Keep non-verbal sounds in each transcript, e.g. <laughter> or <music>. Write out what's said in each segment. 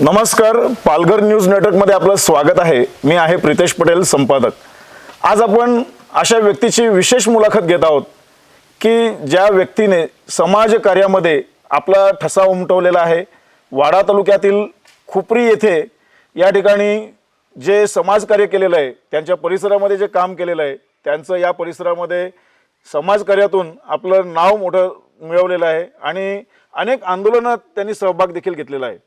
नमस्कार पालघर न्यूज नेटवर्कमध्ये आपलं स्वागत आहे. मी आहे प्रितेश पटेल संपादक. आज आपण अशा व्यक्तीची विशेष मुलाखत घेत आहोत की ज्या व्यक्तीने समाजकार्यामध्ये आपला ठसा उमटवलेला आहे. वाडा तालुक्यातील खुपरी येथे या ठिकाणी जे समाजकार्य केलेलं आहे त्यांच्या परिसरामध्ये जे काम केलेलं आहे त्यांचं या परिसरामध्ये समाजकार्यातून आपलं नाव मोठं मिळवलेलं आहे आणि अनेक आंदोलनात त्यांनी सहभाग देखील घेतलेला आहे.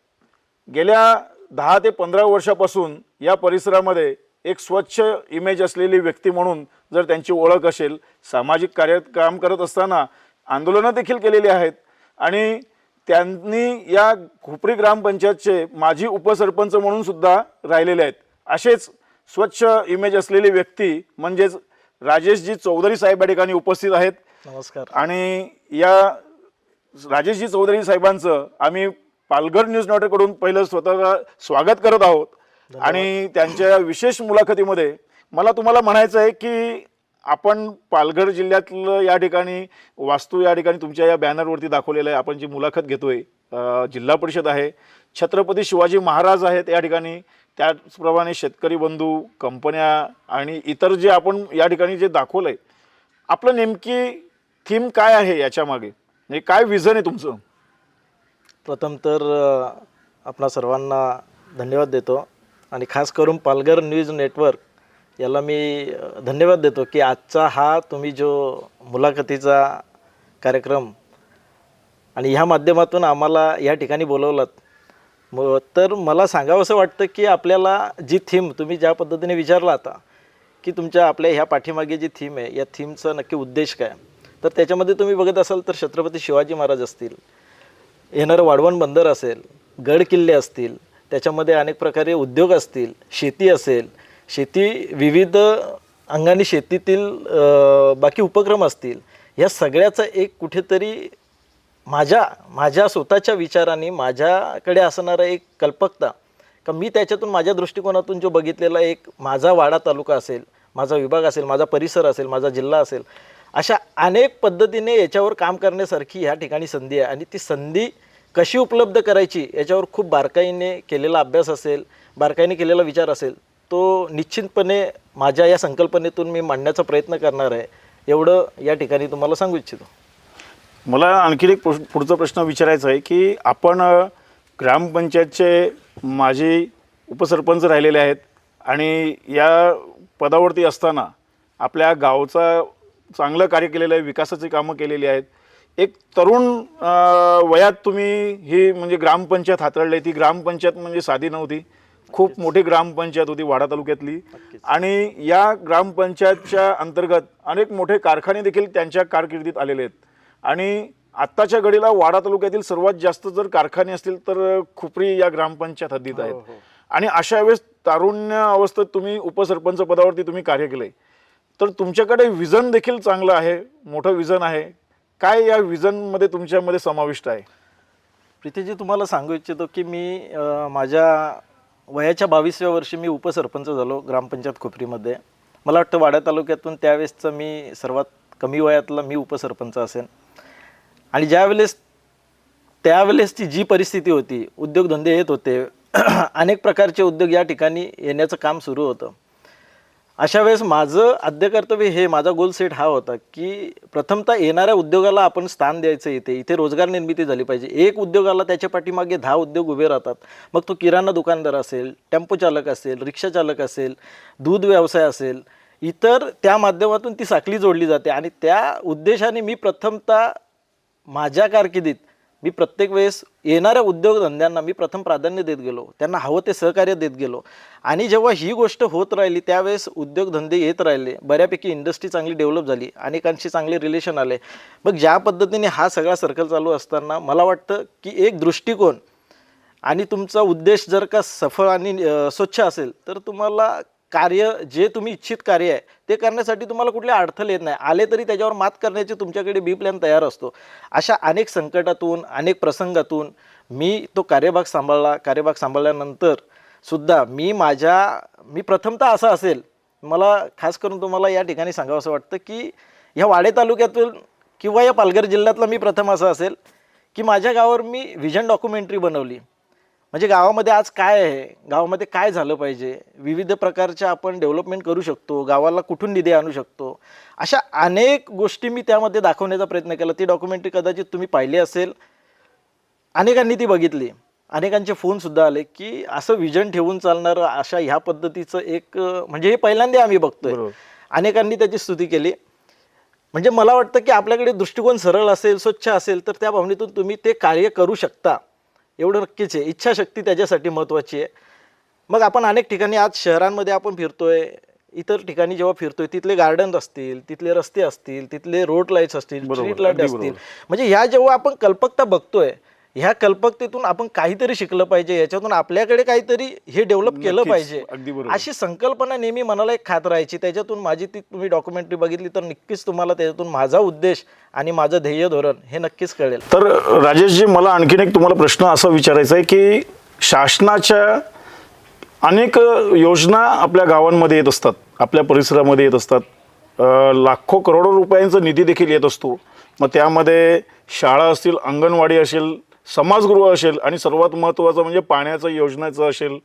गेल्या दहा ते पंधरा वर्षापासून या परिसरामध्ये एक स्वच्छ इमेज असलेली व्यक्ती म्हणून जर त्यांची ओळख असेल सामाजिक कार्यात काम करत असताना आंदोलनं देखील केलेली आहेत आणि त्यांनी या खुपरी ग्रामपंचायतचे माजी उपसरपंच म्हणून सुद्धा राहिलेले आहेत. असेच स्वच्छ इमेज असलेली व्यक्ती म्हणजेच राजेशजी चौधरी साहेब या ठिकाणी उपस्थित आहेत. नमस्कार. आणि या राजेशजी चौधरी साहेबांचं आम्ही पालघर न्यूज नेटवर्ककडून पहिलं स्वतः स्वागत करत आहोत. आणि त्यांच्या विशेष मुलाखतीमध्ये मला तुम्हाला म्हणायचं आहे की आपण पालघर जिल्ह्यातलं या ठिकाणी वास्तू या ठिकाणी तुमच्या या बॅनरवरती दाखवलेलं आहे. आपण जी मुलाखत घेतोय जिल्हा परिषद आहे. छत्रपती शिवाजी महाराज आहेत या ठिकाणी. त्याचप्रमाणे शेतकरी बंधू कंपन्या आणि इतर जे आपण या ठिकाणी जे दाखवलंय आपलं नेमकी थीम काय आहे याच्या मागे? म्हणजे काय विझन आहे तुमचं? प्रथम तर आपणा सर्वांना धन्यवाद देतो. आणि खास करून पालघर न्यूज नेटवर्क याला मी धन्यवाद देतो की आजचा हा तुम्ही जो मुलाखतीचा कार्यक्रम आणि ह्या माध्यमातून आम्हाला या ठिकाणी बोलवलात म तर मला सांगावं असं वाटतं की आपल्याला जी थीम तुम्ही ज्या पद्धतीने विचारला आता की तुमच्या आपल्या ह्या पाठीमागे जी थीम आहे या थीमचा नक्की उद्देश काय? तर त्याच्यामध्ये तुम्ही बघत असाल तर छत्रपती शिवाजी महाराज असतील येणारं वाढवण बंदर असेल गड किल्ले असतील त्याच्यामध्ये अनेक प्रकारे उद्योग असतील शेती असेल शेती विविध अंगाने शेतीतील बाकी उपक्रम असतील या सगळ्याचा एक कुठेतरी माझ्या माझ्या स्वतःच्या विचाराने माझ्याकडे असणारा एक कल्पकता का मी त्याच्यातून माझ्या दृष्टिकोनातून जो बघितलेला एक माझा वाडा तालुका असेल माझा विभाग असेल माझा परिसर असेल माझा जिल्हा असेल अशा अनेक पद्धतीने याच्यावर काम करण्यासारखी ह्या ठिकाणी संधी आहे. आणि ती संधी कशी उपलब्ध करायची याच्यावर खूप बारकाईने केलेला अभ्यास असेल बारकाईने केलेला विचार असेल तो निश्चितपणे माझ्या या संकल्पनेतून मी मांडण्याचा प्रयत्न करणार आहे. एवढं या ठिकाणी तुम्हाला सांगू इच्छितो. मला आणखीन एक पुढचा प्रश्न विचारायचा आहे की आपण ग्रामपंचायतचे माजी उपसरपंच राहिलेले आहेत आणि या पदावरती असताना आपल्या गावचा चांगलं कार्य केलेलं आहे विकासाची कामं केलेली आहेत. एक तरुण वयात तुम्ही ही म्हणजे ग्रामपंचायत हाताळली ती ग्रामपंचायत म्हणजे साधी नव्हती. खूप मोठी ग्रामपंचायत होती वाडा तालुक्यातली. आणि या ग्रामपंचायतच्या अंतर्गत अनेक मोठे कारखाने देखील त्यांच्या कारकिर्दीत आलेले आहेत. आणि आत्ताच्या घडीला वाडा तालुक्यातील सर्वात जास्त जर कारखाने असतील तर खुपरी या ग्रामपंचायत हद्दीत आहेत. आणि अशा वेळेस तारुण्य अवस्थेत तुम्ही उपसरपंच पदावरती तुम्ही कार्य केलंय. तर तुमच्याकडे विजन देखील चांगलं आहे मोठं विजन आहे. काय या विजनमध्ये तुमच्यामध्ये समाविष्ट आहे? प्रीतीजी तुम्हाला सांगू इच्छितो की मी माझ्या वयाच्या बावीसव्या वर्षी मी उपसरपंच झालो ग्रामपंचायत खोपरीमध्ये. मला वाटतं वाड्या तालुक्यातून त्यावेळेसचं मी सर्वात कमी वयातला मी उपसरपंच असेन. आणि ज्यावेळेस त्यावेळेसची जी परिस्थिती होती उद्योगधंदे येत होते <clears throat> अनेक प्रकारचे उद्योग या ठिकाणी येण्याचं काम सुरू होतं. अशा वेळेस माझं आद्य कर्तव्य हे माझा गोल सेट हा होता की प्रथमतः येणाऱ्या उद्योगाला आपण स्थान द्यायचं इथे. इथे रोजगार निर्मिती झाली पाहिजे. एक उद्योगाला त्याच्या पाठीमागे दहा उद्योग उभे राहतात. मग तो किराणा दुकानदार असेल टेम्पो चालक असेल रिक्षा चालक असेल दूध व्यवसाय असेल इतर त्या माध्यमातून ती साखळी जोडली जाते. आणि त्या उद्देशाने मी प्रथमतः माझ्या कारकिर्दीत मी प्रत्येक वेळेस येणाऱ्या उद्योगधंद्यांना मी प्रथम प्राधान्य देत गेलो. त्यांना हवं ते सहकार्य देत गेलो. आणि जेव्हा ही गोष्ट होत राहिली त्यावेळेस उद्योगधंदे येत राहिले. बऱ्यापैकी इंडस्ट्री चांगली डेव्हलप झाली. अनेकांशी चांगले रिलेशन आले. मग ज्या पद्धतीने हा सगळा सर्कल चालू असताना मला वाटतं की एक दृष्टिकोन आणि तुमचा उद्देश जर का सफळ आणि स्वच्छ असेल तर तुम्हाला कार्य जे तुम्ही इच्छित कार्य आहे ते करण्यासाठी तुम्हाला कुठले अडथळे येत नाही. आले तरी त्याच्यावर मात करण्याची तुमच्याकडे बी प्लॅन तयार असतो. अशा अनेक संकटातून अनेक प्रसंगातून मी तो कार्यभाग सांभाळला. कार्यभाग सांभाळल्यानंतर सुद्धा मी माझ्या मी प्रथमतः असं असेल मला खास करून तुम्हाला या ठिकाणी सांगावं असं वाटतं की ह्या वाडे तालुक्यातून किंवा या पालघर जिल्ह्यातला मी प्रथम असं असेल की माझ्या गावावर मी व्हिजन डॉक्युमेंटरी बनवली. म्हणजे गावामध्ये आज काय आहे? गावामध्ये काय झालं पाहिजे? विविध प्रकारच्या आपण डेव्हलपमेंट करू शकतो. गावाला कुठून निधी आणू शकतो? अशा अनेक गोष्टी मी त्यामध्ये दाखवण्याचा प्रयत्न केला. ती डॉक्युमेंटरी कदाचित तुम्ही पाहिली असेल. अनेकांनी ती बघितली. अनेकांचे फोनसुद्धा आले की असं विजन ठेवून चालणारं अशा ह्या पद्धतीचं एक म्हणजे हे पहिल्यांदा आम्ही बघतोय. अनेकांनी त्याची स्तुती केली. म्हणजे मला वाटतं की आपल्याकडे दृष्टिकोन सरळ असेल स्वच्छ असेल तर त्या भावनेतून तुम्ही ते कार्य करू शकता. एवढं नक्कीच आहे. इच्छाशक्ती त्याच्यासाठी महत्त्वाची आहे. मग आपण अनेक ठिकाणी आज शहरांमध्ये आपण फिरतोय. इतर ठिकाणी जेव्हा फिरतोय तिथले गार्डन असतील तिथले रस्ते असतील तिथले रोड लाईट्स असतील स्ट्रीट लाइट असतील. म्हणजे ह्या जेव्हा आपण कल्पकता बघतोय ह्या कल्पकतेतून आपण काहीतरी शिकलं पाहिजे याच्यातून आपल्याकडे काहीतरी हे डेव्हलप केलं पाहिजे. अगदी बरोबर. अशी संकल्पना नेहमी मनाला एक खात राहायची. त्याच्यातून माझी ती तुम्ही डॉक्युमेंटरी बघितली तर नक्कीच तुम्हाला त्याच्यातून माझा उद्देश आणि माझं ध्येय धोरण हे नक्कीच कळेल. तर राजेशजी मला आणखीन एक तुम्हाला प्रश्न असा विचारायचा आहे की शासनाच्या अनेक योजना आपल्या गावांमध्ये येत असतात आपल्या परिसरामध्ये येत असतात. अ, लाखो करोडो रुपयांचा निधी देखील येत असतो. मग त्यामध्ये शाळा असतील अंगणवाडी असेल समाजगृह असेल आणि सर्वात महत्त्वाचं म्हणजे पाण्याचं योजनाचं असेल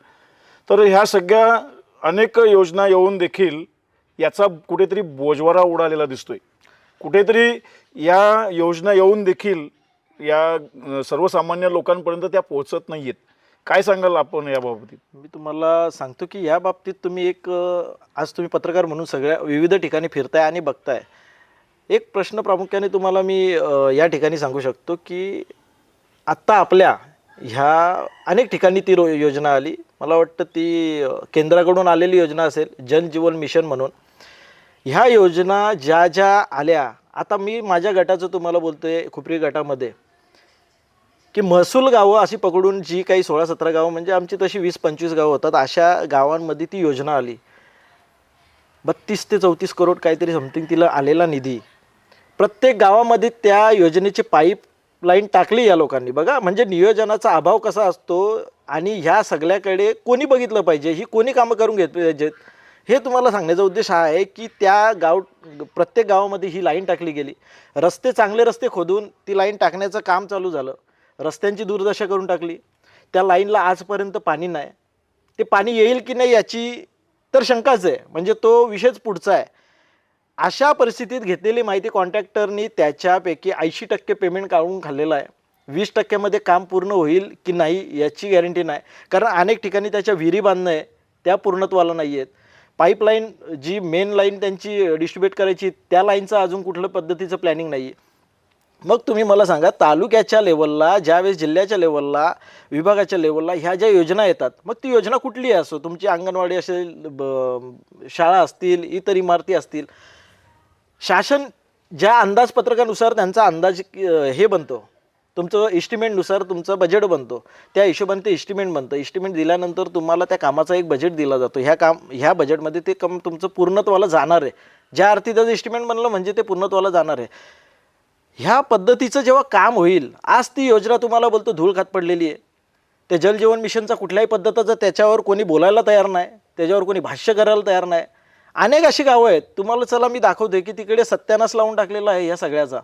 तर ह्या सगळ्या अनेक योजना येऊन देखील याचा कुठेतरी बोजवारा उडालेला दिसतोय. कुठेतरी या योजना येऊन देखील या सर्वसामान्य लोकांपर्यंत त्या पोहोचत नाही आहेत काय सांगाल आपण या बाबतीत मी तुम्हाला सांगतो की या बाबतीत तुम्ही एक आज तुम्ही पत्रकार म्हणून सगळ्या विविध ठिकाणी फिरताय आणि बघताय. एक प्रश्न प्रामुख्याने तुम्हाला मी या ठिकाणी सांगू शकतो की आत्ता आपल्या ह्या अनेक ठिकाणी ती रो योजना आली. मला वाटतं ती केंद्राकडून आलेली योजना असेल जनजीवन मिशन म्हणून. ह्या योजना ज्या ज्या आल्या आता मी माझ्या गटाचं तुम्हाला बोलतो आहे खुपरी गटामध्ये की महसूल गावं अशी पकडून जी काही सोळा सतरा गावं म्हणजे आमची तशी वीस पंचवीस गावं होतात अशा गावांमध्ये ती योजना आली. बत्तीस ते चौतीस करोड काहीतरी समथिंग तिला आलेला निधी. प्रत्येक गावामध्ये त्या योजनेचे पाईप लाईन टाकली या लोकांनी. बघा म्हणजे नियोजनाचा अभाव कसा असतो आणि ह्या सगळ्याकडे कोणी बघितलं पाहिजे ही कोणी कामं करून घेत पाहिजेत हे तुम्हाला सांगण्याचा उद्देश हा आहे की त्या गाव प्रत्येक गावामध्ये ही लाईन टाकली गेली. रस्ते चांगले रस्ते खोदून ती लाईन टाकण्याचं काम चालू झालं. रस्त्यांची दुर्दशा करून टाकली. त्या लाईनला आजपर्यंत पाणी नाही. ते पाणी येईल की नाही याची तर शंकाच आहे. म्हणजे तो विषयच पुढचा आहे. अशा परिस्थितीत घेतलेली माहिती कॉन्ट्रॅक्टरनी त्याच्यापैकी ऐंशी टक्के पेमेंट काढून खाल्लेलं आहे. वीस टक्क्यामध्ये काम पूर्ण होईल की नाही याची गॅरंटी नाही. कारण अनेक ठिकाणी त्याच्या विहिरी बांधणं आहे त्या पूर्णत्वाला नाही आहेत. पाईपलाईन जी मेन लाईन त्यांची डिस्ट्रीब्यूट करायची त्या लाईनचं अजून कुठलं पद्धतीचं प्लॅनिंग नाही आहे. मग तुम्ही मला सांगा तालुक्याच्या लेवलला ज्यावेळेस जिल्ह्याच्या लेवलला विभागाच्या लेवलला ह्या ज्या योजना येतात मग ती योजना कुठली असो? तुमची अंगणवाडी असेल ब- शाळा असतील इतर इमारती असतील शासन ज्या अंदाजपत्रकानुसार त्यांचा अंदाज हे बनतो तुमचं इस्टिमेटनुसार तुमचं बजेट बनतो त्या हिशोबाने ते इस्टिमेट बनतं. इस्टिमेट दिल्यानंतर तुम्हाला त्या कामाचा एक बजेट दिला जातो. ह्या काम ह्या बजेटमध्ये ते काम तुमचं पूर्णत्वाला जाणार आहे. ज्या अर्थी त्याचं इस्टिमेट बनलं म्हणजे ते पूर्णत्वाला जाणार आहे. ह्या पद्धतीचं जेव्हा काम होईल आज ती योजना तुम्हाला बोलतो धूळ खात पडलेली आहे. त्या जलजीवन मिशनचा कुठल्याही पद्धतीचं त्याच्यावर कोणी बोलायला तयार नाही. त्याच्यावर कोणी भाष्य करायला तयार नाही. अनेक अशी गावं आहेत. तुम्हाला चला मी दाखवते की तिकडे सत्यानाश लावून टाकलेला आहे या सगळ्याचा.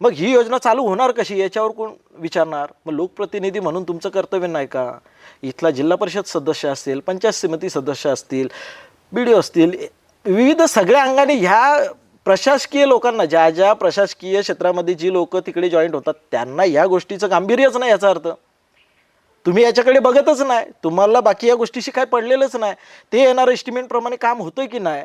मग ही योजना चालू होणार कशी? याच्यावर कोण विचारणार? मग लोकप्रतिनिधी म्हणून तुमचं कर्तव्य नाही का? इथला जिल्हा परिषद सदस्य असतील पंचायत समिती सदस्य असतील बी डी असतील विविध सगळ्या अंगाने ह्या प्रशासकीय लोकांना ज्या ज्या प्रशासकीय क्षेत्रामध्ये जी लोक तिकडे जॉईंट होतात त्यांना या गोष्टीचं गांभीर्यच नाही याचा अर्थ. तुम्ही याच्याकडे बघतच नाही. तुम्हाला बाकी या गोष्टीशी काय पडलेलंच नाही. ते येणार एस्टिमेटप्रमाणे काम होतंय की नाही?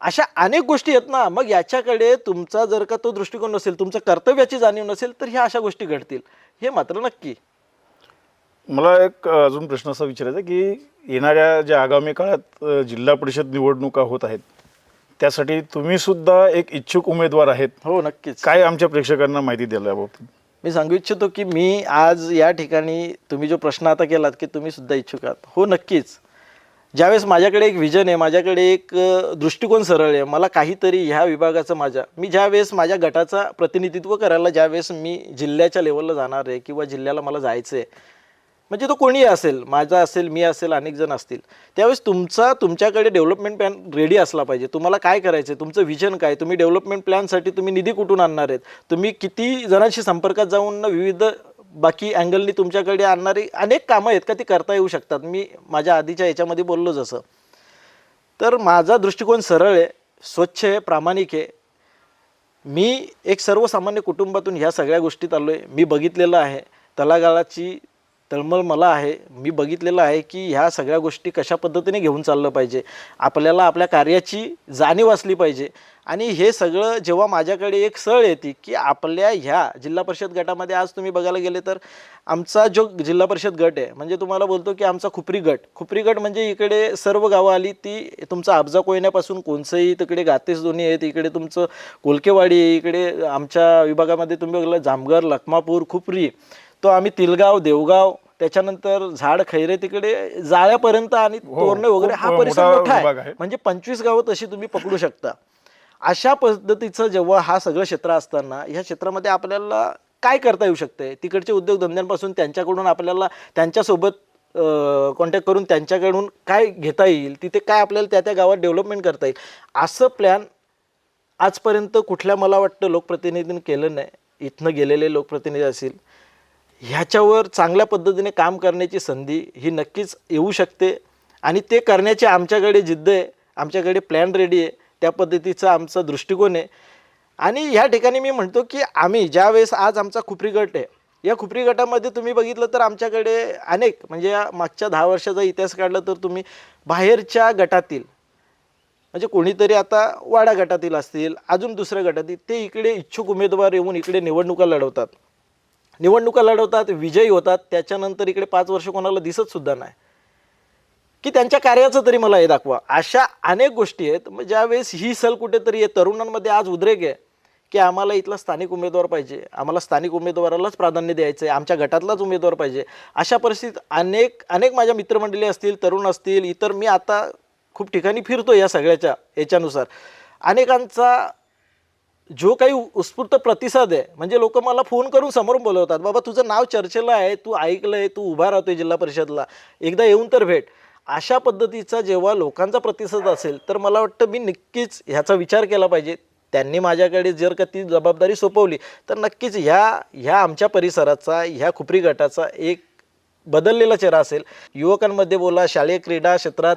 अशा अनेक गोष्टी आहेत ना. मग याच्याकडे तुमचा जर का तो दृष्टिकोन नसेल तुमचं कर्तव्याची जाणीव नसेल तर ह्या अशा गोष्टी घडतील. हे मात्र नक्की. मला एक अजून प्रश्न असा विचारायचा की येणाऱ्या ज्या आगामी काळात जिल्हा परिषद निवडणुका होत आहेत त्यासाठी तुम्ही सुद्धा एक इच्छुक उमेदवार आहेत. हो नक्कीच. काय आमच्या प्रेक्षकांना माहिती द्यायला याबाबतीत? मी सांगू इच्छितो की मी आज या ठिकाणी तुम्ही जो प्रश्न आता केलात की तुम्ही सुद्धा इच्छुक आहात. हो नक्कीच. ज्यावेळेस माझ्याकडे एक विजन आहे माझ्याकडे एक दृष्टिकोन सरळ आहे मला काहीतरी ह्या विभागाचं माझ्या मी ज्यावेळेस माझ्या गटाचा प्रतिनिधित्व करायला ज्यावेळेस मी जिल्ह्याच्या लेवलला जाणार आहे किंवा जिल्ह्याला मला जायचं आहे म्हणजे तो कोणी असेल माझा असेल मी असेल अनेक जण असतील त्यावेळेस तुमचा तुमच्याकडे डेव्हलपमेंट प्लॅन रेडी असला पाहिजे. तुम्हाला काय करायचं आहे तुमचं विजन काय? तुम्ही डेव्हलपमेंट प्लॅनसाठी तुम्ही निधी कुठून आणणार आहेत? तुम्ही किती जणांशी संपर्कात जाऊन विविध बाकी अँगलनी तुमच्याकडे आणणारी अनेक कामं आहेत का? ती करता येऊ शकतात. मी माझ्या आधीच्या याच्यामध्ये बोललो जसं. तर माझा दृष्टिकोन सरळ आहे स्वच्छ आहे प्रामाणिक आहे. मी एक सर्वसामान्य कुटुंबातून ह्या सगळ्या गोष्टीत आलो आहे मी बघितलेलं आहे. तलागाळाची तळमळ मला आहे मी बघितलेलं आहे की ह्या सगळ्या गोष्टी कशा पद्धतीने घेऊन चाललं पाहिजे. आपल्याला आपल्या कार्याची जाणीव असली पाहिजे. आणि हे सगळं जेव्हा माझ्याकडे एक सळ येते की आपल्या ह्या जिल्हा परिषद गटामध्ये आज तुम्ही बघायला गेले तर आमचा जो जिल्हा परिषद गट आहे म्हणजे तुम्हाला बोलतो की आमचा खुपरी गट. खुपरी गट म्हणजे इकडे सर्व गावं आली ती तुमचा अब्जा कोयण्यापासून कोणसंही तिकडे गातेस दोन्ही आहेत इकडे तुमचं कोलकेवाडी आहे इकडे आमच्या विभागामध्ये तुम्ही बघलं जामगर लखमापूर खुपरी. तो आम्ही तिलगाव देवगाव त्याच्यानंतर झाड खैरे तिकडे जाळ्यापर्यंत आणि तोरणे वगैरे हा परिसर मोठा आहे. म्हणजे पंचवीस गावं तशी तुम्ही पकडू शकता. अशा पद्धतीचं जेव्हा हा सगळं क्षेत्र असताना ह्या क्षेत्रामध्ये आपल्याला काय करता येऊ शकते? तिकडचे उद्योगधंद्यांपासून त्यांच्याकडून आपल्याला त्यांच्यासोबत कॉन्टॅक्ट करून त्यांच्याकडून काय घेता येईल? तिथे काय आपल्याला त्या त्या गावात डेव्हलपमेंट करता येईल? असं प्लॅन आजपर्यंत कुठल्या मला वाटतं लोकप्रतिनिधींनी केलं नाही. इथनं गेलेले लोकप्रतिनिधी असतील ह्याच्यावर चांगल्या पद्धतीने काम करण्याची संधी ही नक्कीच येऊ शकते. आणि ते करण्याची आमच्याकडे जिद्द आहे आमच्याकडे प्लॅन रेडी आहे त्या पद्धतीचा आमचा दृष्टिकोन आहे. आणि ह्या ठिकाणी मी म्हणतो की आम्ही ज्यावेळेस आज आमचा खुपरी गट आहे या खुपरी गटामध्ये तुम्ही बघितलं तर आमच्याकडे अनेक म्हणजे या मागच्या दहा वर्षाचा इतिहास काढला तर तुम्ही बाहेरच्या गटातील म्हणजे कोणीतरी आता वाडा गटातील असतील अजून दुसऱ्या गटातील ते इकडे इच्छुक उमेदवार येऊन इकडे निवडणुका लढवतात. निवडणुका लढवतात विजयी होतात त्याच्यानंतर इकडे पाच वर्ष कोणाला दिसत सुद्धा नाही. की त्यांच्या कार्याचं तरी मला हे दाखवा. अशा अनेक गोष्टी आहेत. मग ज्यावेळेस ही सल कुठेतरी आहे तरुणांमध्ये आज उद्रेक आहे की आम्हाला इथला स्थानिक उमेदवार पाहिजे आम्हाला स्थानिक उमेदवारालाच प्राधान्य द्यायचं आहे आमच्या गटातलाच उमेदवार पाहिजे अशा परिस्थितीत अनेक अनेक माझ्या मित्रमंडळी असतील तरुण असतील इतर मी आता खूप ठिकाणी फिरतो या सगळ्याच्या याच्यानुसार. अनेकांचा जो काही उत्स्फूर्त प्रतिसाद आहे म्हणजे लोक मला फोन करून समोरून बोलवतात बाबा तुझं नाव चर्चेला आहे तू ऐकलंय तू उभा राहतोय जिल्हा परिषदला एकदा येऊन तर भेट. अशा पद्धतीचा जेव्हा लोकांचा प्रतिसाद असेल तर मला वाटतं मी नक्कीच ह्याचा विचार केला पाहिजे. त्यांनी माझ्याकडे जर का ती जबाबदारी सोपवली तर नक्कीच ह्या ह्या आमच्या परिसराचा ह्या खुपरी गटाचा एक बदललेला चेहरा असेल. युवकांमध्ये बोला शालेय क्रीडा क्षेत्रात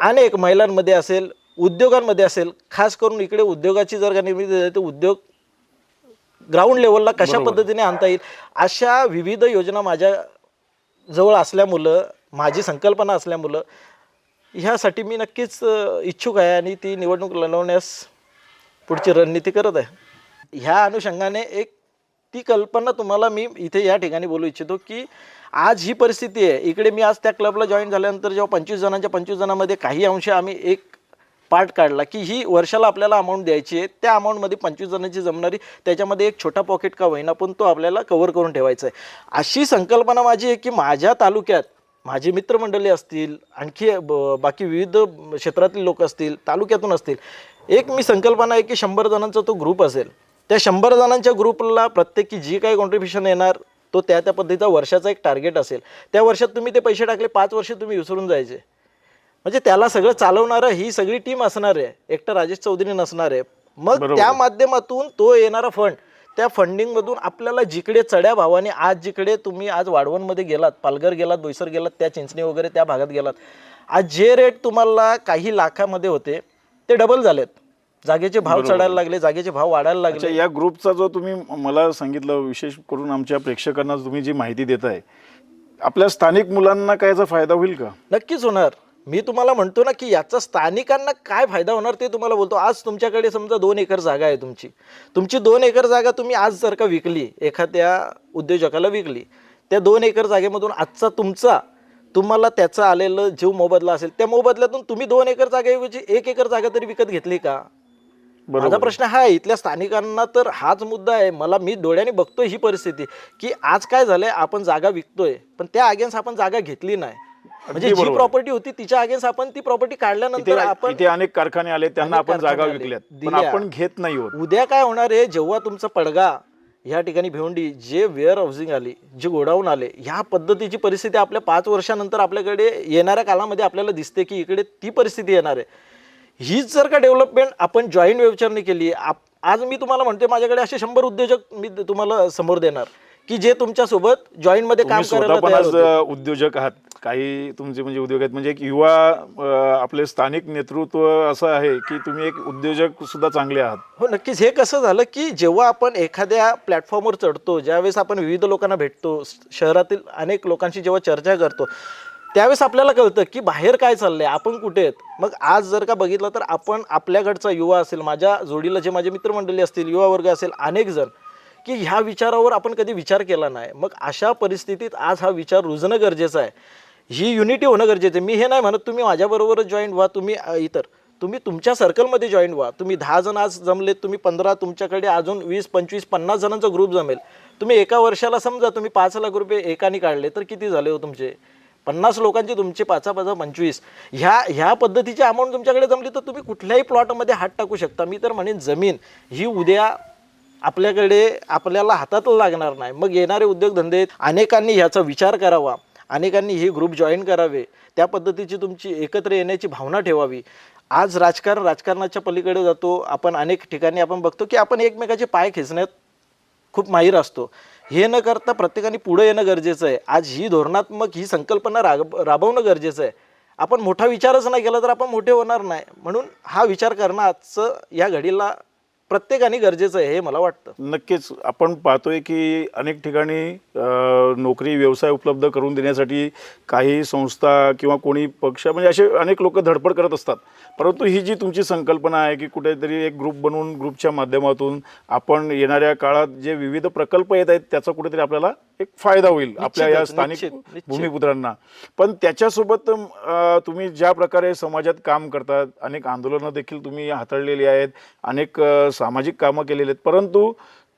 अनेक महिलांमध्ये असेल उद्योगांमध्ये असेल खास करून इकडे उद्योगाची जर का निर्मिती झाली तर उद्योग ग्राउंड लेवलला कशा पद्धतीने आणता येईल? अशा विविध योजना माझ्या जवळ असल्यामुळं माझी संकल्पना असल्यामुळं ह्यासाठी मी नक्कीच इच्छुक आहे आणि ती निवडणूक लढवण्यास पुढची रणनीती करत आहे. ह्या अनुषंगाने एक ती कल्पना तुम्हाला मी इथे या ठिकाणी बोलू इच्छितो की आज ही परिस्थिती आहे. इकडे मी आज त्या क्लबला जॉईन झाल्यानंतर जेव्हा पंचवीस जणांच्या पंचवीस जणांमध्ये काही अंश आम्ही एक पार्ट काढला की ही वर्षाला आपल्याला अमाऊंट द्यायची आहे. त्या अमाऊंटमध्ये पंचवीस जणांची जमणारी त्याच्यामध्ये एक छोटा पॉकेट का होईना पण तो आपल्याला कव्हर करून ठेवायचा आहे. अशी संकल्पना माझी आहे की माझ्या तालुक्यात माझी मित्रमंडळी असतील आणखी ब- बाकी विविध क्षेत्रातील लोक असतील तालुक्यातून असतील एक मी संकल्पना आहे की शंभर जणांचा तो ग्रुप असेल. त्या शंभर जणांच्या ग्रुपला प्रत्येकी जी काही कॉन्ट्रीब्युशन येणार तो त्या त्या पद्धतीचा वर्षाचा एक टार्गेट असेल. त्या वर्षात तुम्ही ते पैसे टाकले पाच वर्ष तुम्ही विसरून जायचे. म्हणजे त्याला सगळं चालवणारं ही सगळी टीम असणार आहे एकटा राजेश चौधरी नसणार. आहे मग. त्या माध्यमातून तो येणारा फंड त्या फंडिंगमधून आपल्याला जिकडे चढ्या भावाने आज जिकडे तुम्ही आज वाढवणमध्ये गेलात पालघर गेलात बोईसर गेलात त्या चिंचणी वगैरे त्या भागात गेलात आज जे रेट तुम्हाला काही लाखामध्ये होते ते डबल झालेत. जागेचे भाव चढायला लागले जागेचे भाव वाढायला लागले. या ग्रुपचा जो तुम्ही मला सांगितलं विशेष करून आमच्या प्रेक्षकांना तुम्ही जी माहिती देताय आपल्या स्थानिक मुलांना काय याचा फायदा होईल का? नक्कीच होणार. मी तुम्हाला म्हणतो ना की याचा स्थानिकांना काय फायदा होणार ते तुम्हाला बोलतो. आज तुमच्याकडे समजा दोन एकर जागा आहे तुमची. तुमची दोन एकर जागा तुम्ही आज जर का विकली एखाद्या उद्योजकाला विकली त्या दोन एकर जागेमधून आजचा तुमचा तुम्हाला त्याचं आलेलं जीव मोबदला असेल त्या मोबदल्यातून तुम्ही दोन एकर जागेऐवजी एक एकर जागा तरी विकत घेतली का? माझा प्रश्न हा आहे इथल्या स्थानिकांना तर हाच मुद्दा आहे. मला मी डोळ्याने बघतोय ही परिस्थिती की आज काय झालंय आपण जागा विकतोय पण त्या अगेन्स्ट आपण जागा घेतली नाही. म्हणजे जी. प्रॉपर्टी होती तिच्या अगेन्स्ट आपण ती प्रॉपर्टी काढल्यानंतर आपण इथे अनेक कारखाने आले त्यांना आपण जागा विकल्यात पण. आपण घेत नाही होत उद्या काय होणार आहे जेव्हा तुमचं पडगा ह्या ठिकाणी भिवंडी जे वेअर हाऊसिंग आली जे गोडाऊन आले ह्या पद्धतीची परिस्थिती आपल्या पाच वर्षानंतर आपल्याकडे येणाऱ्या काळामध्ये आपल्याला दिसते की इकडे ती परिस्थिती येणार आहे हीच जर का डेव्हलपमेंट आपण जॉईंट वेव्हचरने केली आप आज मी तुम्हाला म्हणते माझ्याकडे असे शंभर उद्योजक मी तुम्हाला समोर देणार की जे तुमच्यासोबत जॉईंटमध्ये काम. अ, उद्योजक आहात काही तुमचे म्हणजे उद्योग आहेत. म्हणजे एक युवा अ, आपले स्थानिक नेतृत्व असं आहे की तुम्ही एक उद्योजक सुद्धा चांगले आहात. हो नक्कीच. हे कसं झालं की जेव्हा आपण एखाद्या प्लॅटफॉर्मवर चढतो ज्यावेळेस आपण विविध लोकांना भेटतो स- शहरातील अनेक लोकांशी जेव्हा चर्चा करतो त्यावेळेस आपल्याला कळतं की बाहेर काय चाललंय आपण कुठे आहेत? मग आज जर का बघितलं तर आपण आपल्याकडचा युवा असेल माझ्या जोडीला जे माझे मित्रमंडळी असतील युवा वर्ग असेल अनेक जण की ह्या विचारावर आपण कधी विचार केला नाही. मग अशा परिस्थितीत आज हा विचार रुजणं गरजेचं आहे. ही युनिटी होणं गरजेचं आहे. मी हे नाही म्हणत तुम्ही माझ्याबरोबरच जॉईंट व्हा तुम्ही इतर. तुम्ही तुमच्या सर्कलमध्ये जॉईन व्हा. तुम्ही दहा जण आज जमलेत तुम्ही पंधरा तुमच्याकडे अजून वीस पंचवीस पन्नास जणांचा ग्रुप जमेल. तुम्ही एका वर्षाला समजा तुम्ही पाच लाख रुपये एकाने काढले तर किती झाले हो तुमचे? पन्नास लोकांचे तुमचे पाचा पाचा पंचवीस. ह्या ह्या पद्धतीची अमाऊंट तुमच्याकडे जमली तर तुम्ही कुठल्याही प्लॉटमध्ये हात टाकू शकता. मी तर म्हणेन जमीन ही उद्या आपल्याकडे आपल्याला हातात लागणार नाही. मग येणारे उद्योगधंदे अनेकांनी ह्याचा विचार करावा. अनेकांनी हे ग्रुप जॉईन करावे. त्या पद्धतीची तुमची एकत्र येण्याची भावना ठेवावी. आज राजकारण राजकारणाच्या पलीकडे जातो. आपण अनेक ठिकाणी आपण बघतो की आपण एकमेकाचे पाय खेचण्यात खूप माहीर असतो. हे न करता प्रत्येकाने पुढे येणं गरजेचं आहे. आज ही धोरणात्मक ही संकल्पना राग राबवणं गरजेचं आहे. आपण मोठा विचारच नाही केला तर आपण मोठे होणार नाही. म्हणून हा विचार करणं आजचं या घडीला प्रत्येकाने गरजेचं आहे हे मला वाटतं. नक्कीच. आपण पाहतोय की अनेक ठिकाणी नोकरी व्यवसाय उपलब्ध करून देण्यासाठी काही संस्था किंवा कोणी पक्ष म्हणजे असे अनेक लोक धडपड करत असतात. परंतु ही जी तुमची संकल्पना आहे की कुठेतरी एक ग्रुप बनवून ग्रुपच्या माध्यमातून आपण येणाऱ्या काळात जे विविध प्रकल्प येत आहेत त्याचा कुठेतरी आपल्याला एक फायदा होईल आपल्या या स्थानिक. भूमिपुत्रांना. पण त्याच्यासोबत तुम्ही ज्या प्रकारे समाजात काम करतात अनेक आंदोलनं देखील तुम्ही हाताळलेली आहेत अनेक सामाजिक कामं केलेली आहेत. परंतु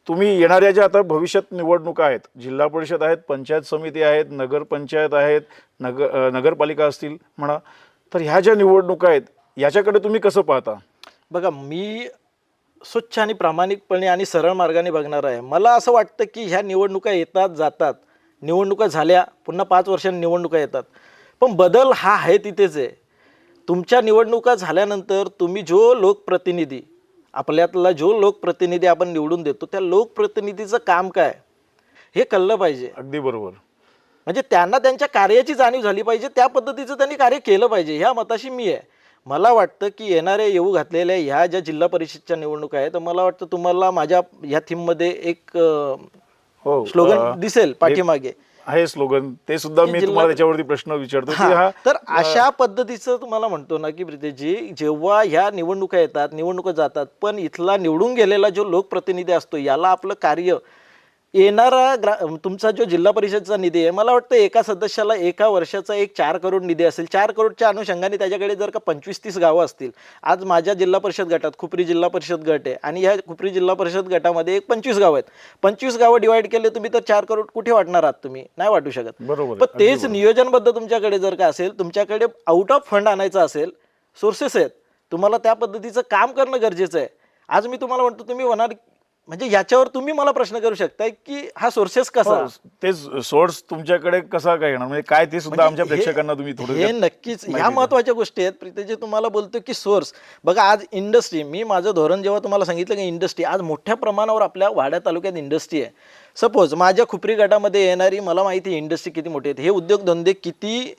तुम्ही येणाऱ्या ज्या आता भविष्यात निवडणुका आहेत जिल्हा परिषद आहेत पंचायत समिती आहेत नगरपंचायत आहेत नगर नगरपालिका असतील म्हणा तर ह्या ज्या निवडणुका आहेत याच्याकडे तुम्ही कसं पाहता? बघा मी स्वच्छ आणि प्रामाणिकपणे आणि सरळ मार्गाने बघणार आहे. मला असं वाटतं की ह्या निवडणुका येतात जातात. निवडणुका झाल्या पुन्हा पाच वर्षांनी निवडणुका येतात. पण बदल हा आहे तिथेच आहे. तुमच्या निवडणुका झाल्यानंतर तुम्ही जो लोकप्रतिनिधी आपल्यातला जो लोकप्रतिनिधी आपण निवडून देतो त्या लोकप्रतिनिधीचं काम काय? हे कळलं पाहिजे. अगदी बरोबर. म्हणजे त्यांना त्यांच्या कार्याची जाणीव झाली पाहिजे त्या पद्धतीचं त्यांनी कार्य केलं पाहिजे ह्या मताशी मी आहे. मला वाटतं की येणाऱ्या येऊ घातलेल्या ह्या ज्या जिल्हा परिषदच्या निवडणुका आहेत तर मला वाटतं तुम्हाला माझ्या ह्या थीममध्ये एक हो स्लोगन अ, दिसेल पाठीमागे. आहे स्लोगन ते सुद्धा मी तुम्हाला त्याच्यावरती प्रश्न विचारतो. की हा तर अशा पद्धतीचं तुम्हाला म्हणतो ना की प्रितेशजी जेव्हा ह्या निवडणुका येतात निवडणुका जातात पण इथला निवडून गेलेला जो लोकप्रतिनिधी असतो याला आपलं कार्य येणारा ग्रा तुमचा जो जिल्हा परिषदचा निधी आहे मला वाटतं एका सदस्याला एका वर्षाचा एक चार करोड निधी असेल. चार करोडच्या अनुषंगाने त्याच्याकडे जर का पंचवीस तीस गावं असतील आज माझ्या जिल्हा परिषद गटात खुपरी जिल्हा परिषद गट आहे आणि ह्या खुपरी जिल्हा परिषद गटामध्ये एक पंचवीस गाव आहेत. पंचवीस गावं डिवाईड केले तुम्ही तर चार करोड कुठे वाटणार आहात तुम्ही? नाही वाटू शकत. बरोबर पण तेच नियोजनबद्ध तुमच्याकडे जर का असेल तुमच्याकडे आउट ऑफ फंड आणायचं असेल सोर्सेस आहेत. तुम्हाला त्या पद्धतीचं काम करणं गरजेचं आहे. आज मी तुम्हाला म्हणतो तुम्ही म्हणाल म्हणजे याच्यावर तुम्ही मला प्रश्न करू शकताय की हा सोर्सेस कसा? हो, ते सोर्स तुमच्याकडे कसा काय येणार? म्हणजे काय ते सुद्धा आमच्या म्हणजे हे- प्रेक्षकांना तुम्ही थोडं हे नक्कीच ह्या महत्त्वाच्या गोष्टी आहेत. प्रीते जे तुम्हाला बोलतो की सोर्स बघा आज इंडस्ट्री मी माझं धोरण जेव्हा तुम्हाला सांगितलं की इंडस्ट्री आज मोठ्या प्रमाणावर आपल्या वाड्या तालुक्यात इंडस्ट्री आहे. सपोज माझ्या खुपरी गटामध्ये येणारी मला माहिती आहे इंडस्ट्री किती मोठी आहेत. हे उद्योगधंदे किती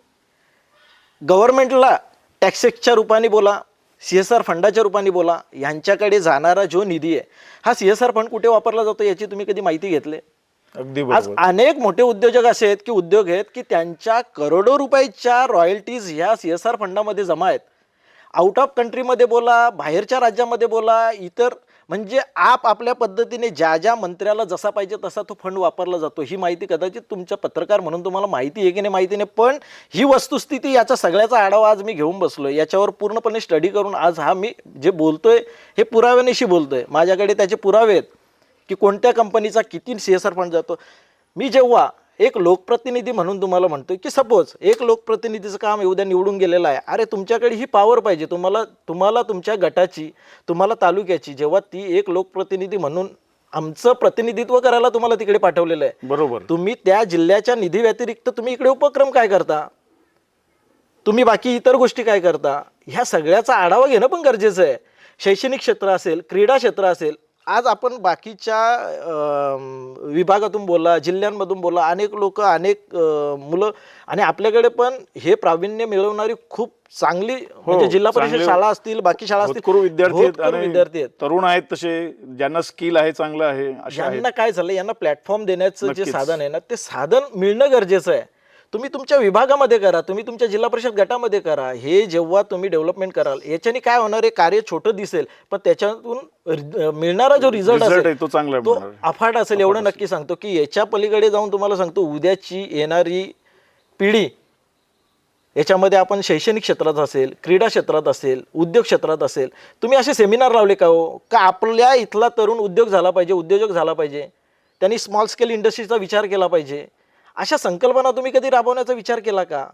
गव्हर्नमेंटला टॅक्सेसच्या रूपाने बोला सी एस आर फंडाच्या रूपाने बोला यांच्याकडे जाणारा जो निधी आहे हा सी एस आर फंड कुठे वापरला जातो याची तुम्ही कधी माहिती घेतली? अगदी आज अनेक मोठे उद्योजक असे आहेत की उद्योग आहेत की त्यांच्या करोडो रुपयाच्या रॉयल्टीज ह्या सी एस आर फंडामध्ये जमा आहेत. आउट ऑफ कंट्रीमध्ये बोला बाहेरच्या राज्यामध्ये बोला इतर म्हणजे आप आपल्या पद्धतीने ज्या ज्या मंत्र्याला जसा पाहिजे तसा तो फंड वापरला जातो. ही माहिती कदाचित तुमच्या पत्रकार म्हणून तुम्हाला माहिती आहे की नाही माहिती नाही पण ही वस्तुस्थिती याचा सगळ्याचा आढावा आज मी घेऊन बसलोय. याच्यावर पूर्णपणे स्टडी करून आज हा मी जे बोलतोय हे पुराव्यानिशी बोलतोय. माझ्याकडे त्याचे पुरावे आहेत की कोणत्या कंपनीचा किती सी एस आर फंड जातो. मी जेव्हा एक लोकप्रतिनिधी म्हणून तुम्हाला म्हणतोय की सपोज एक लोकप्रतिनिधीचं काम उद्या निवडून गेलेलं आहे. अरे तुमच्याकडे ही पॉवर पाहिजे. तुम्हाला तुम्हाला तुमच्या गटाची तुम्हाला तालुक्याची जेव्हा ती एक लोकप्रतिनिधी म्हणून आमचं प्रतिनिधित्व करायला तुम्हाला तिकडे पाठवलेलं आहे. बरोबर. तुम्ही त्या जिल्ह्याच्या निधी व्यतिरिक्त तुम्ही इकडे उपक्रम काय करता? तुम्ही बाकी इतर गोष्टी काय करता? ह्या सगळ्याचा आढावा घेणं पण गरजेचं आहे. शैक्षणिक क्षेत्र असेल क्रीडा क्षेत्र असेल आज आपण बाकीच्या विभागातून बोला जिल्ह्यांमधून बोला अनेक लोक अनेक मुलं आणि आपल्याकडे पण हे प्रावीण्य मिळवणारी खूप चांगली म्हणजे जिल्हा परिषद हो, शाळा असतील बाकी शाळा असतील विद्यार्थी विद्यार्थी आहेत. तरुण आहेत तसे ज्यांना स्किल आहे चांगलं आहे यांना काय झालं यांना प्लॅटफॉर्म देण्याचं जे. साधन आहे ना ते साधन मिळणं गरजेचं आहे. तुम्ही तुमच्या विभागामध्ये करा तुम्ही तुमच्या जिल्हा परिषद गटामध्ये करा. हे जेव्हा तुम्ही डेव्हलपमेंट कराल याच्याने काय होणार आहे कार्य छोटं दिसेल पण त्याच्यातून मिळणारा जो रिझल्ट असेल आहे तो चांगला तो. अफाट असेल एवढं नक्की सांगतो की याच्या पलीकडे जाऊन तुम्हाला सांगतो उद्याची येणारी पिढी याच्यामध्ये आपण शैक्षणिक क्षेत्रात असेल क्रीडा क्षेत्रात असेल उद्योग क्षेत्रात असेल तुम्ही असे सेमिनार लावले का हो? का आपल्या इथला तरुण उद्योग झाला पाहिजे उद्योजक झाला पाहिजे? त्यांनी स्मॉल स्केल इंडस्ट्रीचा विचार केला पाहिजे. अशा संकल्पना तुम्ही कधी राबवण्याचा विचार केला का?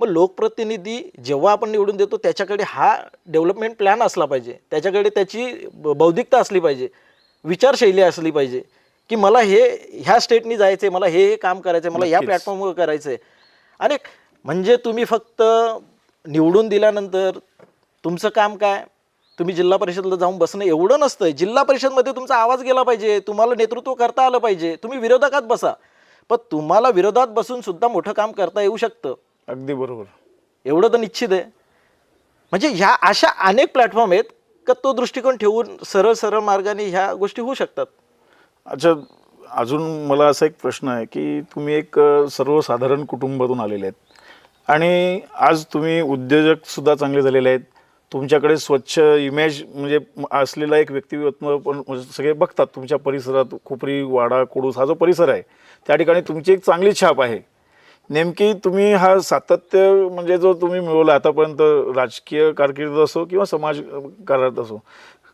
मग लोकप्रतिनिधी जेव्हा आपण निवडून देतो त्याच्याकडे हा डेव्हलपमेंट प्लॅन असला पाहिजे. त्याच्याकडे त्याची बौद्धिकता असली पाहिजे. विचारशैली असली पाहिजे. की मला हे ह्या स्टेटनी जायचं आहे मला हे हे काम करायचं आहे मला या नक्कीच. प्लॅटफॉर्मवर करायचं आहे आणि म्हणजे तुम्ही फक्त निवडून दिल्यानंतर तुमचं काम काय? तुम्ही जिल्हा परिषदला जाऊन बसणं एवढं नसतं जिल्हा परिषदमध्ये तुमचा आवाज गेला पाहिजे. तुम्हाला नेतृत्व करता आलं पाहिजे. तुम्ही विरोधकात बसा. पण तुम्हाला विरोधात बसून सुद्धा मोठं काम करता येऊ शकतं. अगदी बरोबर. एवढं तर निश्चित आहे. म्हणजे ह्या अशा अनेक प्लॅटफॉर्म आहेत का तो दृष्टिकोन ठेवून सरळ सरळ मार्गाने ह्या गोष्टी होऊ शकतात? अच्छा अजून मला असा एक प्रश्न आहे की तुम्ही एक सर्वसाधारण कुटुंबातून आलेले आहेत. आणि आज तुम्ही उद्योजक सुद्धा चांगले झालेले आहेत. तुमच्याकडे स्वच्छ इमेज म्हणजे असलेला एक व्यक्तिमत्व पण म्हणजे सगळे बघतात. तुमच्या परिसरात खुपरी वाडा कोडूस हा जो परिसर आहे त्या ठिकाणी तुमची एक चांगली छाप आहे. नेमकी तुम्ही हा सातत्य म्हणजे जो तुम्ही मिळवला आतापर्यंत राजकीय कारकिर्द असो किंवा समाज कार्यात असो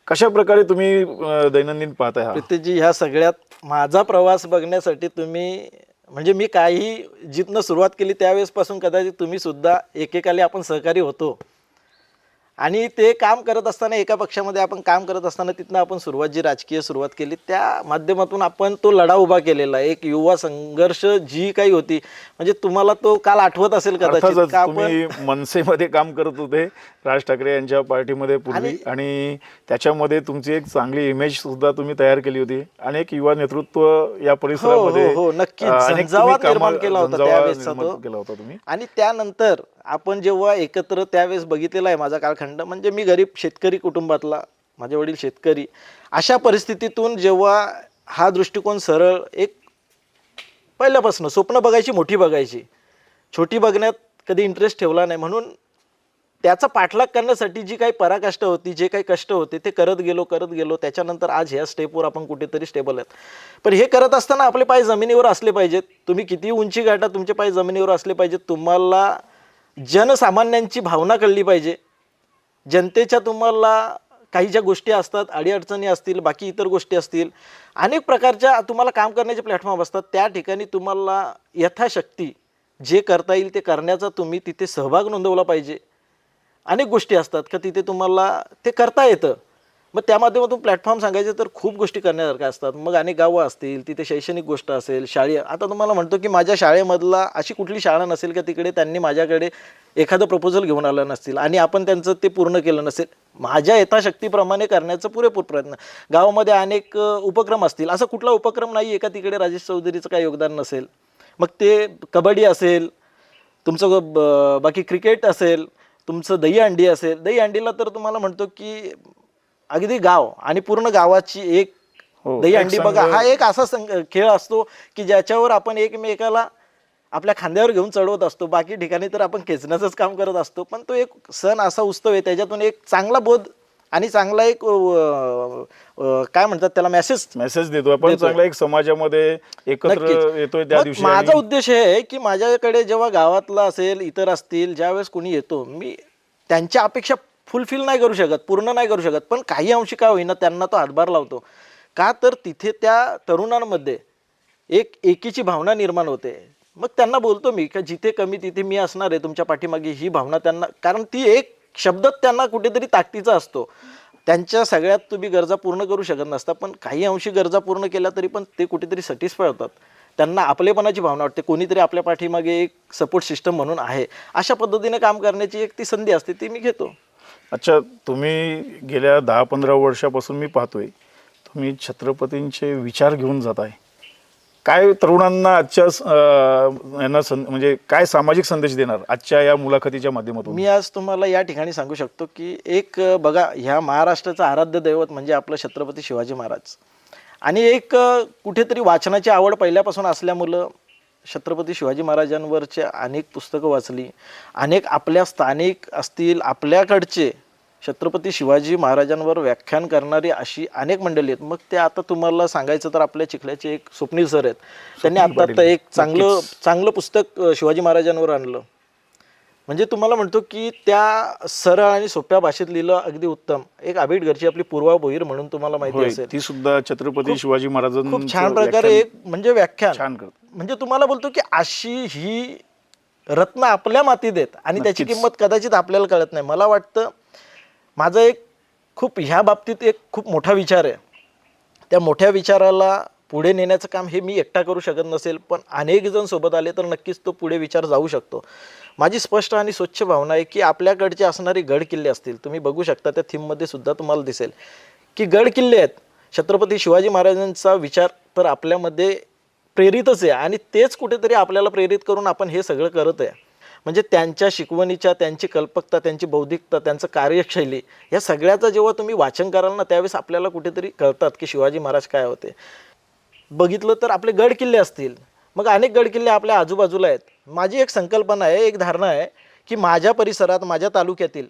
कशा प्रकारे तुम्ही दैनंदिन पाहताय हा? प्रीतीजी ह्या सगळ्यात माझा प्रवास बघण्यासाठी तुम्ही म्हणजे मी काही जिथनं सुरुवात केली त्यावेळेसपासून कदाचित तुम्ही सुद्धा एकेकाली आपण सहकारी होतो. आणि ते काम करत असताना एका पक्षामध्ये आपण काम करत असताना तिथनं आपण सुरुवात जी राजकीय सुरुवात केली त्या माध्यमातून आपण तो लढा उभा केलेला एक युवा संघर्ष जी काही होती म्हणजे तुम्हाला तो काल आठवत असेल कदाचित आपण मनसेमध्ये काम करत होते राज ठाकरे यांच्या पार्टीमध्ये पूर्वी. आणि त्याच्यामध्ये तुमची एक चांगली इमेज सुद्धा तुम्ही तयार केली होती. अनेक युवा नेतृत्व या परिसरामध्ये हो, हो, कामं- निर्माण केला होता. केला होता तुम्ही. आणि त्यानंतर आपण जेव्हा एकत्र त्यावेळेस बघितलेला आहे माझा कालखंड म्हणजे मी गरीब शेतकरी कुटुंबातला माझे वडील शेतकरी अशा परिस्थितीतून जेव्हा हा दृष्टिकोन सरळ एक पहिल्यापासून स्वप्न बघायची मोठी बघायची. छोटी बघण्यात कधी इंटरेस्ट ठेवला नाही. म्हणून त्याचा पाठलाग करण्यासाठी जी काही पराकष्ट होती जे काही कष्ट होते ते करत गेलो करत गेलो. त्याच्यानंतर आज ह्या स्टेपवर आपण कुठेतरी स्टेबल आहेत. पण हे करत असताना आपले पाय जमिनीवर असले पाहिजेत. तुम्ही किती उंची गाठा तुमचे पाय जमिनीवर असले पाहिजेत. तुम्हाला जनसामान्यांची भावना कळली पाहिजे. जनतेच्या तुम्हाला काही ज्या गोष्टी असतात अडीअडचणी असतील बाकी इतर गोष्टी असतील अनेक प्रकारच्या तुम्हाला काम करण्याचे प्लॅटफॉर्म असतात. त्या ठिकाणी तुम्हाला यथाशक्ती जे करता येईल ते करण्याचा तुम्ही तिथे सहभाग नोंदवला पाहिजे. अनेक गोष्टी असतात का तिथे तुम्हाला ते करता येतं. मग त्या माध्यमातून प्लॅटफॉर्म सांगायचे तर खूप गोष्टी करण्यासारख्या असतात. मग अनेक गावं असतील तिथे शैक्षणिक गोष्ट असेल शाळे आता तुम्हाला म्हणतो की माझ्या शाळेमधला अशी कुठली शाळा नसेल का तिकडे त्यांनी माझ्याकडे एखादं प्रपोजल घेऊन आलं नसतील आणि आपण त्यांचं ते पूर्ण केलं नसेल माझ्या यथाशक्तीप्रमाणे करण्याचा पुरेपूर प्रयत्न. गावामध्ये अनेक उपक्रम असतील. असा कुठला उपक्रम नाही आहे का तिकडे राजेश चौधरीचं काही योगदान नसेल? मग ते कबड्डी असेल तुमचं ब- बाकी क्रिकेट असेल तुमचं दहीहंडी असेल. दहीहंडीला तर तुम्हाला म्हणतो की अगदी गाव आणि पूर्ण गावाची एक हो, दहीहंडी एक बघा संघ- हा एक असा संघ खेळ असतो की ज्याच्यावर आपण एकमेकाला आपल्या खांद्यावर घेऊन चढवत असतो बाकी ठिकाणी तर आपण खेचण्याचंच काम करत असतो पण तो एक सण असा उत्सव आहे त्याच्यातून एक चांगला बोध आणि चांगला एक अ, अ, काय म्हणतात त्याला मेसेज मेसेज देतो आपण. चांगला एक समाजामध्ये एकत्र नक्कीच. येतोय त्या मग दिवशी माझा आणि- उद्देश हे आहे की माझ्याकडे जेव्हा गावातला असेल इतर असतील ज्यावेळेस कोणी येतो मी त्यांच्या अपेक्षा फुलफिल नाही करू शकत पूर्ण नाही करू शकत. पण काही अंशी काय होईना त्यांना तो हातभार लावतो. का तर तिथे त्या तरुणांमध्ये एक एकीची भावना निर्माण होते. मग त्यांना बोलतो मी का जिथे कमी तिथे मी असणार आहे तुमच्या पाठीमागे ही भावना त्यांना कारण ती एक शब्द त्यांना कुठेतरी ताकदीचा असतो. त्यांच्या सगळ्यात तुम्ही गरजा पूर्ण करू शकत नसता पण काही अंशी गरजा पूर्ण केल्या तरी पण ते कुठेतरी सॅटिस्फाय होतात. त्यांना आपलेपणाची भावना वाटते. कोणीतरी आपल्या पाठीमागे एक सपोर्ट सिस्टम म्हणून आहे. अशा पद्धतीने काम करण्याची एक ती संधी असते ती मी घेतो. अच्छा तुम्ही गेल्या दहा पंधरा वर्षापासून मी पाहतोय तुम्ही छत्रपतींचे विचार घेऊन जात आहे. काय तरुणांना आजच्या यांना सं म्हणजे काय सामाजिक संदेश देणार आजच्या या मुलाखतीच्या माध्यमातून? मी आज तुम्हाला या ठिकाणी सांगू शकतो की एक बघा ह्या महाराष्ट्राचं आराध्य दैवत म्हणजे आपलं छत्रपती शिवाजी महाराज. आणि एक कुठेतरी वाचनाची आवड पहिल्यापासून असल्यामुळं छत्रपती शिवाजी महाराजांवरचे अनेक पुस्तकं वाचली. अनेक आपल्या स्थानिक असतील आपल्याकडचे छत्रपती शिवाजी महाराजांवर व्याख्यान करणारी अशी अनेक मंडळी आहेत. मग ते आता तुम्हाला सांगायचं तर आपल्या चिखल्याचे एक स्वप्नील सर आहेत. त्यांनी आता आता एक चांगलं चांगलं पुस्तक शिवाजी महाराजांवर आणलं. म्हणजे तुम्हाला म्हणतो की त्या सरळ आणि सोप्या भाषेत लिहिलं अगदी उत्तम. एक घरची आपली पूर्वा भोईर म्हणून तुम्हाला माहिती असेल. ती सुद्धा छत्रपती शिवाजी महाराजांचं खूप छान प्रकारे एक म्हणजे व्याख्यान. छान करत. म्हणजे तुम्हाला बोलतो की अशी ही रत्न आपल्या मातीत आहेत आणि त्याची. किंमत कदाचित आपल्याला कळत नाही. मला वाटतं माझा एक खूप ह्या बाबतीत एक खूप मोठा विचार आहे. त्या मोठ्या विचाराला पुढे नेण्याचं काम हे मी एकटा करू शकत नसेल पण अनेक जण सोबत आले तर नक्कीच तो पुढे विचार जाऊ शकतो. माझी स्पष्ट आणि स्वच्छ भावना आहे की आपल्याकडचे असणारे गड किल्ले असतील तुम्ही बघू शकता त्या थीममध्ये सुद्धा तुम्हाला दिसेल. की गड किल्ले आहेत. छत्रपती शिवाजी महाराजांचा विचार तर आपल्यामध्ये प्रेरितच आहे. आणि तेच कुठेतरी आपल्याला प्रेरित करून आपण हे सगळं करत आहे. म्हणजे त्यांच्या शिकवणीच्या त्यांची कल्पकता त्यांची बौद्धिकता त्यांचं कार्यशैली या सगळ्याचं जेव्हा तुम्ही वाचन कराल ना त्यावेळेस आपल्याला कुठेतरी कळतात की शिवाजी महाराज काय होते. बघितलं तर आपले गड किल्ले असतील. मग अनेक गडकिल्ले आपल्या आजूबाजूला आहेत. माझी एक संकल्पना आहे एक धारणा आहे की माझ्या परिसरात माझ्या तालुक्यातील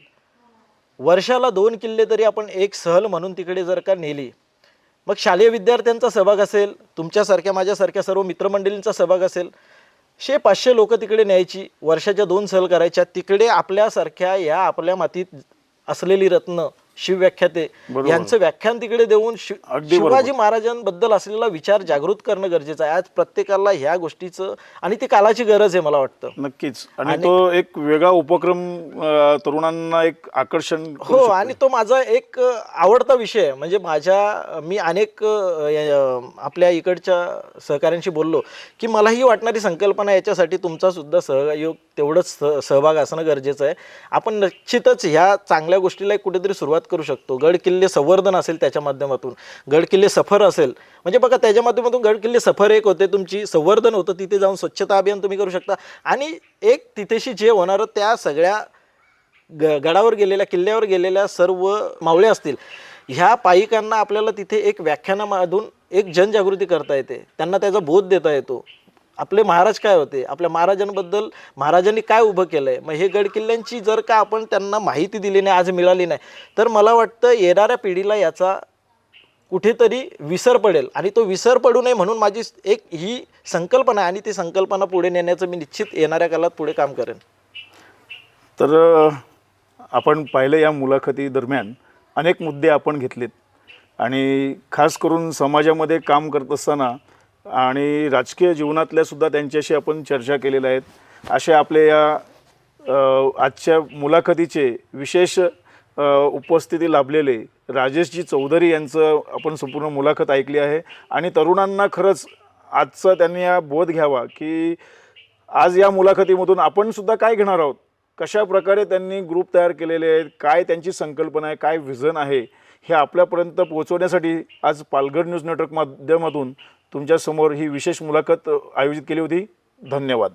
वर्षाला दोन किल्ले तरी आपण एक सहल म्हणून तिकडे जर का नेली मग शालेय विद्यार्थ्यांचा सहभाग असेल तुमच्यासारख्या माझ्यासारख्या सर्व मित्रमंडळींचा सहभाग असेल शे पाचशे लोक तिकडे न्यायची वर्षाच्या दोन सहल करायच्या तिकडे आपल्यासारख्या या आपल्या मातीत असलेली रत्न शिवव्याख्याते. यांचं व्याख्यान तिकडे देऊन. शिवाजी महाराजांबद्दल असलेला विचार जागृत करणं गरजेचं आहे आज प्रत्येकाला ह्या गोष्टीचं आणि ती कालाची गरज आहे मला वाटतं नक्कीच आणि तो एक वेगळा उपक्रम तरुणांना एक आकर्षण करू हो. आणि तो माझा एक आवडता विषय म्हणजे माझ्या मी अनेक आपल्या इकडच्या सहकाऱ्यांशी बोललो की मला ही वाटणारी संकल्पना याच्यासाठी तुमचा सुद्धा सहयोग तेवढंच सहभाग असणं गरजेचं आहे आपण निश्चितच ह्या चांगल्या गोष्टीला कुठेतरी सुरुवात करू शकतो. गड किल्ले संवर्धन असेल त्याच्या माध्यमातून. गड किल्ले सफर असेल. म्हणजे बघा त्याच्या माध्यमातून गड किल्ले सफर एक होते तुमची संवर्धन होतं तिथे जाऊन स्वच्छता अभियान तुम्ही करू शकता. आणि एक तिथेशी जे होणारं त्या सगळ्या ग गडावर गेलेल्या किल्ल्यावर गेलेल्या सर्व मावळे असतील. ह्या पायिकांना आपल्याला तिथे एक व्याख्यानामधून एक जनजागृती करता येते. त्यांना त्याचा बोध देता येतो. आपले महाराज काय होते? आपल्या महाराजांबद्दल महाराजांनी काय उभं केलं आहे मग हे गडकिल्ल्यांची जर का आपण त्यांना माहिती दिली नाही आज मिळाली नाही तर मला वाटतं येणाऱ्या पिढीला याचा कुठेतरी विसर पडेल. आणि तो विसर पडू नये म्हणून माझी एक ही संकल्पना आहे आणि ती संकल्पना पुढे नेण्याचं मी निश्चित येणाऱ्या काळात पुढे काम करेन. तर आपण पाहिलं या मुलाखती दरम्यान अनेक मुद्दे आपण घेतलेत. आणि खास करून समाजामध्ये काम करत असताना आणि राजकीय जीवनातल्या सुद्धा त्यांच्याशी आपण चर्चा केलेल्या आहेत. असे आपले या आजच्या मुलाखतीचे विशेष उपस्थिती लाभलेले राजेशजी चौधरी यांचं आपण संपूर्ण मुलाखत ऐकली आहे. आणि तरुणांना खरंच आजचा त्यांनी हा बोध घ्यावा की आज या मुलाखतीमधून आपण सुद्धा काय घेणार आहोत? कशा प्रकारे त्यांनी ग्रुप तयार केलेले आहेत? काय त्यांची संकल्पना आहे? काय व्हिजन आहे? हे आपल्यापर्यंत पोहोचवण्यासाठी आज पालघर न्यूज नेटवर्क माध्यमातून तुमच्यासमोर ही विशेष मुलाखत आयोजित केली होती. धन्यवाद.